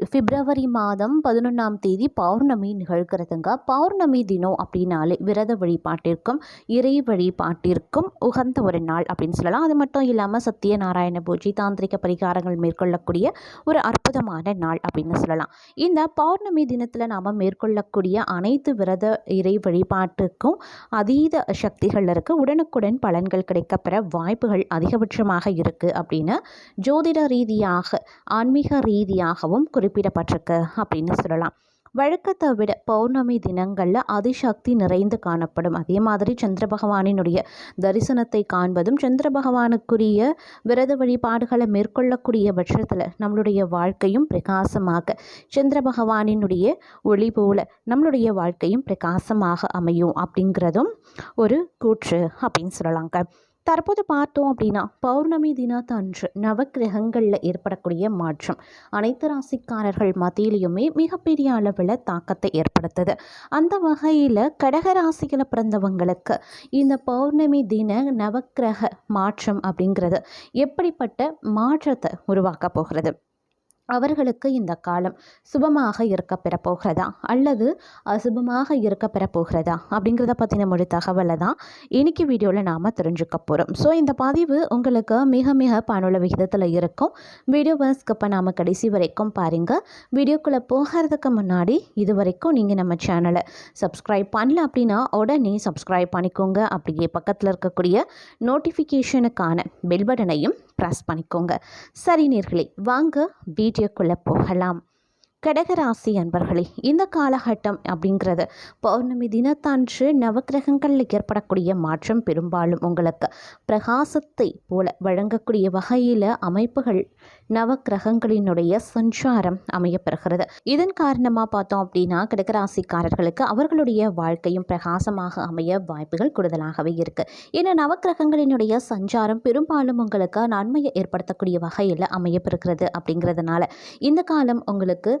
பிப்ரவரி மாதம் பதினொன்றாம் தேதி பௌர்ணமி நிகழ்கிறதுங்க. பௌர்ணமி தினம் அப்படின்னாலே விரத வழிபாட்டிற்கும் இறை வழிபாட்டிற்கும் உகந்த ஒரு நாள் அப்படின்னு சொல்லலாம். அது மட்டும் இல்லாமல் சத்யநாராயண பூஜை தாந்திரிக பரிகாரங்கள் மேற்கொள்ளக்கூடிய ஒரு அற்புதமான நாள் அப்படின்னு சொல்லலாம். இந்த பௌர்ணமி தினத்தில் நாம் மேற்கொள்ளக்கூடிய அனைத்து விரத இறை வழிபாட்டுக்கும் அதீத சக்திகள் இருக்குது உடனுக்குடன் பலன்கள் கிடைக்கப்பெற வாய்ப்புகள் அதிகபட்சமாக இருக்குது அப்படின்னு ஜோதிட ரீதியாக ஆன்மீக ரீதியாகவும் குறிப்பிடப்பட்டிருக்கு அப்படின்னு சொல்லலாம். வழக்கத்தை விட பௌர்ணமி தினங்களில் அதிசக்தி நிறைந்து காணப்படும். அதே மாதிரி சந்திர பகவானினுடைய தரிசனத்தை காண்பதும் சந்திர பகவானுக்குரிய விரத வழிபாடுகளை மேற்கொள்ளக்கூடிய பட்சத்தில் நம்மளுடைய வாழ்க்கையும் பிரகாசமாக சந்திர பகவானினுடைய ஒளி போல நம்மளுடைய வாழ்க்கையும் பிரகாசமாக அமையும் அப்படிங்கிறதும் ஒரு கூற்று அப்படின்னு சொல்லலாங்க. தற்போது பார்த்தோம் அப்படின்னா பௌர்ணமி தினத்தன்று நவக்கிரகங்களில் ஏற்படக்கூடிய மாற்றம். அனைத்து ராசிக்காரர்கள் மத்தியிலையுமே மிகப்பெரிய அளவில் தாக்கத்தை ஏற்படுத்துது. அந்த வகையில் கடக ராசியில் பிறந்தவங்களுக்கு இந்த பௌர்ணமி தின நவக்கிரக மாற்றம் அப்படிங்கிறது எப்படிப்பட்ட மாற்றத்தை உருவாக்க போகிறது? அவர்களுக்கு இந்த காலம் சுபமாக இருக்க பெறப்போகிறதா? அல்லது அசுபமாக இருக்க பெறப்போகிறதா? அப்படிங்கிறத பற்றின மொழி தகவலை தான் இன்னைக்கு வீடியோவில் நாம் தெரிஞ்சுக்க போகிறோம் ஸோ இந்த பதிவு உங்களுக்கு மிக மிக பயனுள்ள விகிதத்தில் இருக்கும். வீடியோவை ஸ்கிப்பை நாம் கடைசி வரைக்கும் பாருங்கள் வீடியோக்குள்ளே போகிறதுக்கு முன்னாடி இது வரைக்கும் நீங்கள் நம்ம சேனலை சப்ஸ்கிரைப் பண்ணல அப்படின்னா உடனே சப்ஸ்கிரைப் பண்ணிக்கோங்க. அப்படியே பக்கத்தில் இருக்கக்கூடிய நோட்டிஃபிகேஷனுக்கான பெல் பட்டனையும் ப்ரெஸ் பண்ணிக்கோங்க. சரி நேர்களே வாங்க வீடியோக்குள்ளே போகலாம். கடகராசி அன்பர்களே இந்த காலகட்டம் அப்படிங்கிறது பௌர்ணமி தினத்தன்று நவக்கிரகங்களில் ஏற்படக்கூடிய மாற்றம் பெரும்பாலும் உங்களுக்கு பிரகாசத்தை போல வழங்கக்கூடிய வகையில் அமைப்புகள் நவக்கிரகங்களினுடைய சஞ்சாரம் அமையப்பெறுகிறது. இதன் காரணமாக பார்த்தோம் அப்படின்னா கடகராசிக்காரர்களுக்கு அவர்களுடைய வாழ்க்கையும் பிரகாசமாக அமைய வாய்ப்புகள் கூடுதலாகவே இருக்குது ஏன்னா நவக்கிரகங்களினுடைய சஞ்சாரம் பெரும்பாலும் உங்களுக்கு நன்மையை ஏற்படுத்தக்கூடிய வகையில் அமையப்பெறுகிறது அப்படிங்கிறதுனால இந்த காலம் உங்களுக்கு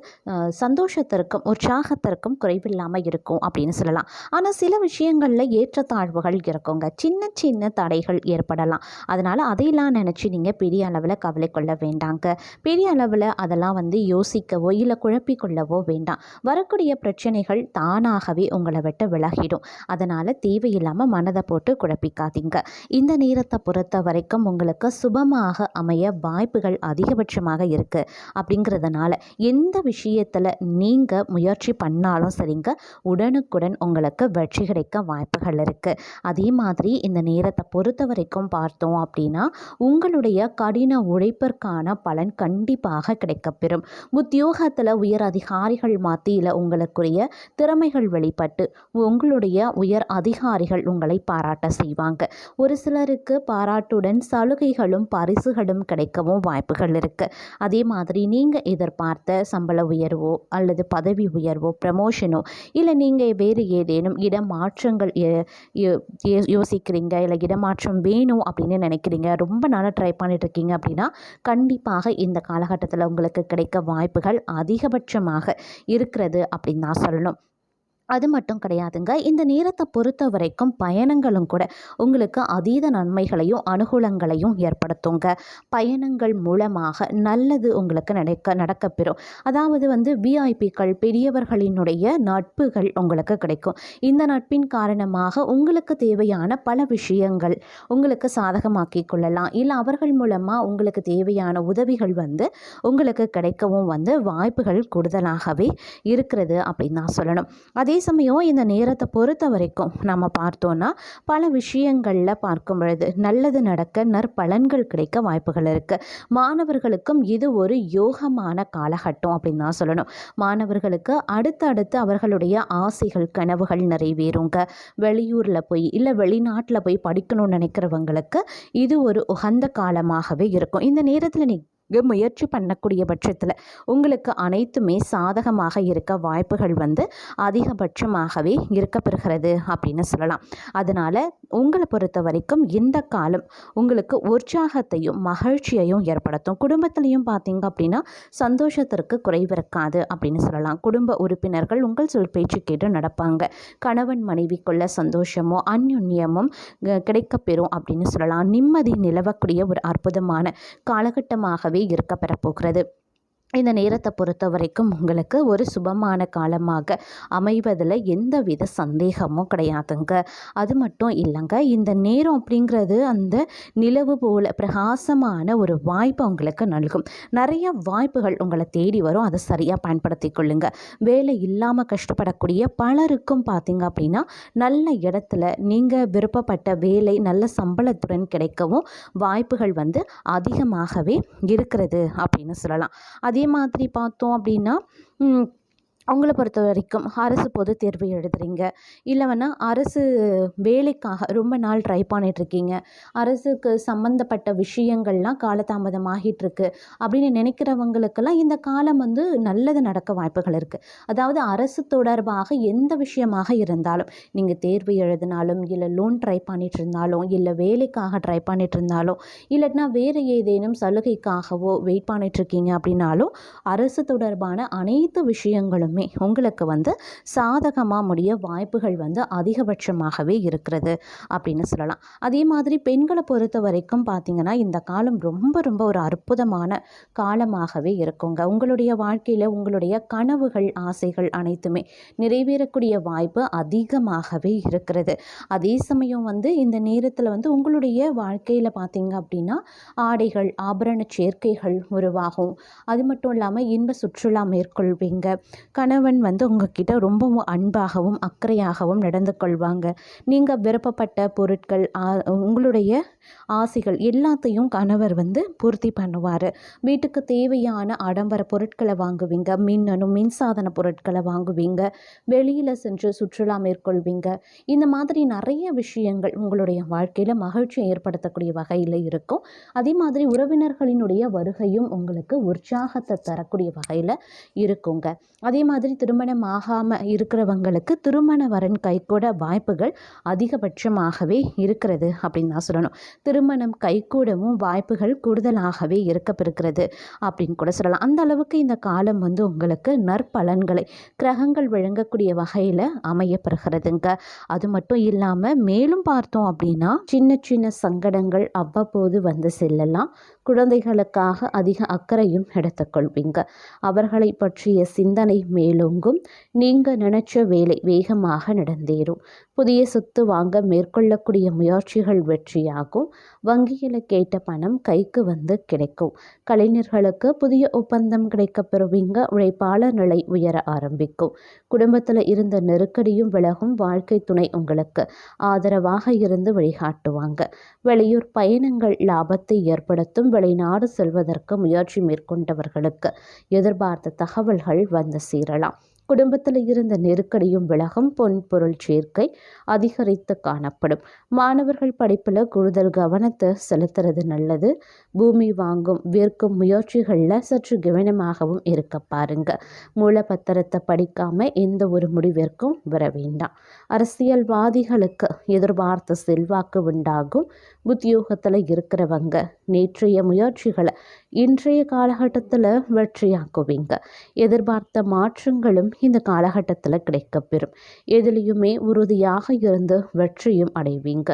சந்தோஷத்திற்கும் உற்சாகத்திற்கும் குறைவில்லாமல் இருக்கும் அப்படின்னு சொல்லலாம். ஆனால் சில விஷயங்களில் ஏற்றத்தாழ்வுகள் இருக்குங்க. சின்ன சின்ன தடைகள் ஏற்படலாம். அதனால் அதையெல்லாம் நினச்சி நீங்கள் பெரிய அளவில் கவலை கொள்ள வேண்டாங்க. பெரிய அளவில் அதெல்லாம் வந்து யோசிக்கவோ இல்லை குழப்பிக்கொள்ளவோ வேண்டாம். வரக்கூடிய பிரச்சனைகள் தானாகவே உங்களை விட்டு விலகிடும். அதனால் தேவையில்லாமல் மனதை போட்டு குழப்பிக்காதீங்க. இந்த நேரத்தை பொறுத்த வரைக்கும் உங்களுக்கு சுபமாக அமைய வாய்ப்புகள் அதிகபட்சமாக இருக்குது அப்படிங்கிறதுனால எந்த விஷயம் விஷயத்தில் நீங்கள் முயற்சி பண்ணாலும் சரிங்க. உடனுக்குடன் உங்களுக்கு வெற்றி கிடைக்க வாய்ப்புகள் இருக்குது அதே மாதிரி இந்த நேரத்தை பொறுத்த வரைக்கும் பார்த்தோம் அப்படின்னா உங்களுடைய கடின உழைப்பிற்கான பலன் கண்டிப்பாக கிடைக்கப்பெறும். உத்தியோகத்தில் உயர் அதிகாரிகள் மத்தியில் உங்களுக்குரிய திறமைகள் வெளிப்பட்டு உங்களுடைய உயர் அதிகாரிகள் உங்களை பாராட்ட செய்வாங்க. ஒரு சிலருக்கு பாராட்டுடன் சலுகைகளும் பரிசுகளும் கிடைக்கவும் வாய்ப்புகள் இருக்குது அதே மாதிரி நீங்கள் எதிர்பார்த்த சம்பள உயர்வோ அல்லது பதவி உயர்வோ ப்ரமோஷனோ இல்லை நீங்கள் வேறு ஏதேனும் இடமாற்றங்கள் யோசிக்கிறீங்க இல்லை இடமாற்றம் வேணும் அப்படின்னு நினைக்கிறீங்க ரொம்ப நாளாக ட்ரை பண்ணிட்டுருக்கீங்க அப்படின்னா கண்டிப்பாக இந்த காலகட்டத்தில் உங்களுக்கு கிடைக்க வாய்ப்புகள் அதிகபட்சமாக இருக்கிறது அப்படின்னு தான் சொல்லணும். அது மட்டும் கிடையாதுங்க. இந்த நேரத்தை பொறுத்த வரைக்கும் பயணங்களும் கூட உங்களுக்கு அதீத நன்மைகளையும் அனுகூலங்களையும் ஏற்படுத்துங்க. பயணங்கள் மூலமாக நல்லது உங்களுக்கு நடக்க நடக்கப்பெறும். அதாவது வந்து விஐபிக்கள் பெரியவர்களினுடைய நட்புகள் உங்களுக்கு கிடைக்கும். இந்த நட்பின் காரணமாக உங்களுக்கு தேவையான பல விஷயங்கள் உங்களுக்கு சாதகமாக்கி கொள்ளலாம். இல்லை அவர்கள் மூலமாக உங்களுக்கு தேவையான உதவிகள் வந்து உங்களுக்கு கிடைக்கவும் வந்து வாய்ப்புகள் கூடுதலாகவே இருக்கிறது அப்படின்னு தான் சொல்லணும். அதே அதே சமயம் இந்த நேரத்தை பொறுத்த வரைக்கும் நம்ம பார்த்தோன்னா பல விஷயங்களில் பார்க்கும் பொழுது நல்லது நடக்க நற்பலன்கள் கிடைக்க வாய்ப்புகள் இருக்குது மாணவர்களுக்கும் இது ஒரு யோகமான காலகட்டம் அப்படின்னு தான் சொல்லணும். மாணவர்களுக்கு அடுத்தடுத்து அவர்களுடைய ஆசைகள் கனவுகள் நிறைவேறுங்க. வெளியூரில் போய் இல்லை வெளிநாட்டில் போய் படிக்கணும்னு நினைக்கிறவங்களுக்கு இது ஒரு உகந்த காலமாகவே இருக்கும். இந்த நேரத்தில் நீ முயற்சி பண்ணக்கூடிய பட்சத்தில் உங்களுக்கு அனைத்துமே சாதகமாக இருக்க வாய்ப்புகள் வந்து அதிகபட்சமாகவே இருக்கப்பெறுகிறது அப்படின்னு சொல்லலாம். அதனால் உங்களை பொறுத்த வரைக்கும் இந்த காலம் உங்களுக்கு உற்சாகத்தையும் மகிழ்ச்சியையும் ஏற்படுத்தும். குடும்பத்திலையும் பார்த்தீங்க அப்படின்னா சந்தோஷத்திற்கு குறைவு இருக்காது அப்படின்னு சொல்லலாம். குடும்ப உறுப்பினர்கள் உங்கள் சொல் பேச்சு கேட்டு நடப்பாங்க. கணவன் மனைவிக்குள்ள சந்தோஷமோ அந்யுன்யமும் கிடைக்கப்பெறும் அப்படின்னு சொல்லலாம். நிம்மதி நிலவக்கூடிய ஒரு அற்புதமான காலகட்டமாகவே இருக்கப்பெறப் போகிறது இந்த நேரத்தை பொறுத்த வரைக்கும் உங்களுக்கு ஒரு சுபமான காலமாக அமைவதில் எந்தவித சந்தேகமும் கிடையாதுங்க. அது மட்டும் இல்லைங்க இந்த நேரம் அப்படிங்கிறது அந்த நிலவு போல பிரகாசமான ஒரு வாய்ப்பு உங்களுக்கு நல்கும். நிறைய வாய்ப்புகள் உங்களை தேடி வரும் அதை சரியாக பயன்படுத்தி கொள்ளுங்க. வேலை இல்லாமல் கஷ்டப்படக்கூடிய பலருக்கும் பார்த்தீங்க அப்படின்னா நல்ல இடத்துல நீங்கள் விருப்பப்பட்ட வேலை நல்ல சம்பளத்துடன் கிடைக்கவும் வாய்ப்புகள் வந்து அதிகமாகவே இருக்கிறது அப்படின்னு சொல்லலாம். அதே அதே மாதிரி பார்த்தோம் அப்படின்னா அவங்கள பொறுத்த வரைக்கும் அரசு பொது தேர்வு எழுதுறீங்க. இல்லைன்னா அரசு வேலைக்காக ரொம்ப நாள் ட்ரை பண்ணிகிட்ருக்கீங்க அரசுக்கு சம்மந்தப்பட்ட விஷயங்கள்லாம் காலதாமதம் ஆகிட்டுருக்கு அப்படின்னு நினைக்கிறவங்களுக்கெல்லாம் இந்த காலம் வந்து நல்லது நடக்க வாய்ப்புகள் இருக்குது அதாவது அரசு தொடர்பாக எந்த விஷயமாக இருந்தாலும் நீங்கள் தேர்வு எழுதினாலும் இல்லை லோன் ட்ரை பண்ணிகிட்டு இருந்தாலும் இல்லை வேலைக்காக ட்ரை பண்ணிகிட்டு இருந்தாலும் இல்லைன்னா வேறு ஏதேனும் சலுகைக்காகவோ வெயிட் பண்ணிகிட்ருக்கீங்க அப்படின்னாலும் அரசு தொடர்பான அனைத்து விஷயங்களும் எல்லாமே உங்களுக்கு வந்து சாதகமாக முடிய வாய்ப்புகள் வந்து அதிகபட்சமாகவே இருக்கிறது அப்படின்னு சொல்லலாம். அதே மாதிரி பெண்களை பொறுத்த வரைக்கும் பார்த்திங்கன்னா இந்த காலம் ரொம்ப ரொம்ப ஒரு அற்புதமான காலமாகவே இருக்குங்க. உங்களுடைய வாழ்க்கையில் உங்களுடைய கனவுகள் ஆசைகள் அனைத்துமே நிறைவேறக்கூடிய வாய்ப்பு அதிகமாகவே இருக்கிறது. அதே சமயம் வந்து இந்த நேரத்தில் வந்து உங்களுடைய வாழ்க்கையில் பார்த்திங்க அப்படின்னா ஆடைகள் ஆபரண சேர்க்கைகள் உருவாகும். அது மட்டும் இல்லாமல் இன்ப சுற்றுலா மேற்கொள்வீங்க. கணவன் வந்து உங்ககிட்ட ரொம்பவும் அன்பாகவும் அக்கறையாகவும் நடந்து கொள்வாங்க. நீங்கள் விருப்பப்பட்ட பொருட்கள் உங்களுடைய ஆசைகள் எல்லாத்தையும் கணவர் வந்து பூர்த்தி பண்ணுவார். வீட்டுக்கு தேவையான ஆடம்பர பொருட்களை வாங்குவீங்க. மின்னணு மின்சாதன பொருட்களை வாங்குவீங்க. வெளியில் சென்று சுற்றுலா மேற்கொள்வீங்க. இந்த மாதிரி நிறைய விஷயங்கள் உங்களுடைய வாழ்க்கையில் மகிழ்ச்சியை ஏற்படுத்தக்கூடிய வகையில் இருக்கும். அதே மாதிரி உறவினர்களினுடைய வருகையும் உங்களுக்கு உற்சாகத்தை தரக்கூடிய வகையில் இருக்குங்க. அதே மாதிரி திருமணம் ஆகாமல் இருக்கிறவங்களுக்கு திருமண வரன் கைகூட வாய்ப்புகள் அதிகபட்சமாகவே இருக்கிறது அப்படின்னு தான் சொல்லணும். திருமணம் கைகூடவும் வாய்ப்புகள் கூடுதலாகவே இருக்கப்பெறுகிறது அப்படின்னு கூட சொல்லலாம். அந்த அளவுக்கு இந்த காலம் வந்து உங்களுக்கு நற்பலன்களை கிரகங்கள் வழங்கக்கூடிய வகையில் அமையப்பெறுகிறதுங்க. அது மட்டும் இல்லாமல் மேலும் பார்த்தோம் அப்படின்னா சின்ன சின்ன சங்கடங்கள் அவ்வப்போது வந்து செல்லலாம். குழந்தைகளுக்காக அதிக அக்கறையும் எடுத்துக்கொள்வீங்க அவர்களை பற்றிய சிந்தனை மேலோங்கும். நீங்கள் நினைச்ச வேலை வேகமாக நடந்தேறும். புதிய சொத்து வாங்க மேற்கொள்ளக்கூடிய முயற்சிகள் வெற்றியாகும். வங்கியில் கேட்ட பணம் கைக்கு வந்து கிடைக்கும். கலைஞர்களுக்கு புதிய ஒப்பந்தம் கிடைக்க பெறுவீங்க. உழைப்பாளர் நிலை உயர ஆரம்பிக்கும். குடும்பத்தில் இருந்த நெருக்கடியும் விலகும். வாழ்க்கை துணை உங்களுக்கு ஆதரவாக இருந்து வழிகாட்டுவாங்க. வெளியூர் பயணங்கள் லாபத்தை ஏற்படுத்தும். வெளிநாடு செல்வதற்கு முயற்சி மேற்கொண்டவர்களுக்கு எதிர்பார்த்த தகவல்கள் வந்து சேரலாம். குடும்பத்தில் இருந்த நெருக்கடியும் விலகும் பொன் பொருள் சேர்க்கை அதிகரித்து காணப்படும். மாணவர்கள் படிப்பில் கூடுதல் கவனத்தை செலுத்துறது நல்லது. பூமி வாங்கும் விற்கும் முயற்சிகளில் சற்று கவனமாகவும் இருக்க பாருங்க. மூலப்பத்திரத்தை படிக்காம எந்த ஒரு முடிவிற்கும் வர வேண்டாம். அரசியல்வாதிகளுக்கு எதிர்பார்த்த செல்வாக்கு உண்டாகும். உத்தியோகத்தில் இருக்கிறவங்க நேற்றைய முயற்சிகளை இன்றைய காலகட்டத்தில் வெற்றியாக்குவீங்க. எதிர்பார்த்த மாற்றங்களும் இந்த காலகட்டத்தில் கிடைக்கப்பெறும். எதிலையுமே உறுதியாக இருந்து வெற்றியும் அடைவீங்க.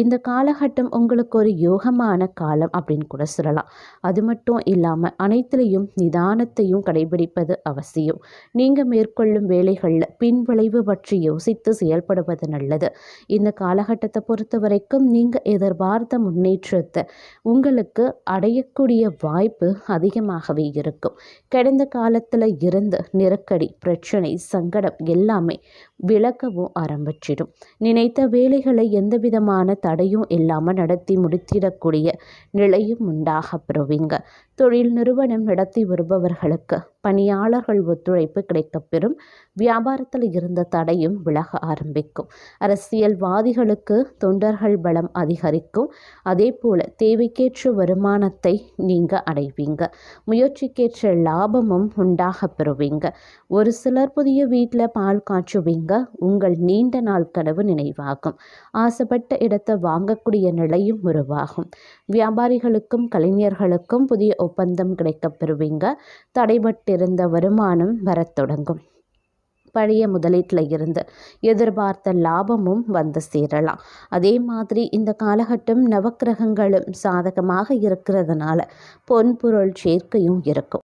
இந்த காலகட்டம் உங்களுக்கு ஒரு யோகமான காலம் அப்படின்னு கூட சொல்லலாம். அது மட்டும் இல்லாமல் அனைத்திலையும் நிதானத்தையும் கடைபிடிப்பது அவசியம். நீங்கள் மேற்கொள்ளும் வேலைகளில் பின்விளைவு பற்றி யோசித்து செயல்படுவது நல்லது. இந்த காலகட்டத்தை பொறுத்த வரைக்கும் நீங்கள் எதிர்பார்த்த முன்னேற்றத்தை உங்களுக்கு அடையக்கூடிய வாய்ப்பு அதிகமாகவே இருக்கும். கடந்த காலத்தில் இருந்த நெருக்கடி பிரச்சனை சங்கடம் எல்லாமே விளக்கவும் ஆரம்பிச்சிடும். நினைத்த வேலைகளை எந்த விதமான தடையும் இல்லாமல் நடத்தி முடித்திடக்கூடிய நிலையும் உண்டாக பெறுவீங்க தொழில் நிறுவனம் நடத்தி வருபவர்களுக்கு பணியாளர்கள் ஒத்துழைப்பு கிடைக்கப்பெறும். வியாபாரத்தில் இருந்த தடையும் விலக ஆரம்பிக்கும். அரசியல்வாதிகளுக்கு தொண்டர்கள் பலம் அதிகரிக்கும். அதே போல் தேவைக்கேற்ற வருமானத்தை நீங்கள் அடைவீங்க. முயற்சிக்கேற்ற லாபமும் உண்டாக பெறுவீங்க ஒரு சிலர் புதிய வீட்டில் பால் காய்ச்சுவீங்க. உங்கள் நீண்ட நாள் கனவு நினைவாகும். ஆசைப்பட்ட இடத்தை வாங்கக்கூடிய நிலையும் உருவாகும். வியாபாரிகளுக்கும் கலைஞர்களுக்கும் புதிய ஒப்பந்தம் கிடைக்கப் பெறுவீங்க. தடைபட்டிருந்த வருமானம் வரத் தொடங்கும். பழைய முதலீட்டில் இருந்து எதிர்பார்த்த லாபமும் வந்து சேரலாம். அதே மாதிரி இந்த காலகட்டம் நவக்கிரகங்களும் சாதகமாக இருக்கிறதுனால பொன்பொருள் சேர்க்கையும் இருக்கும்.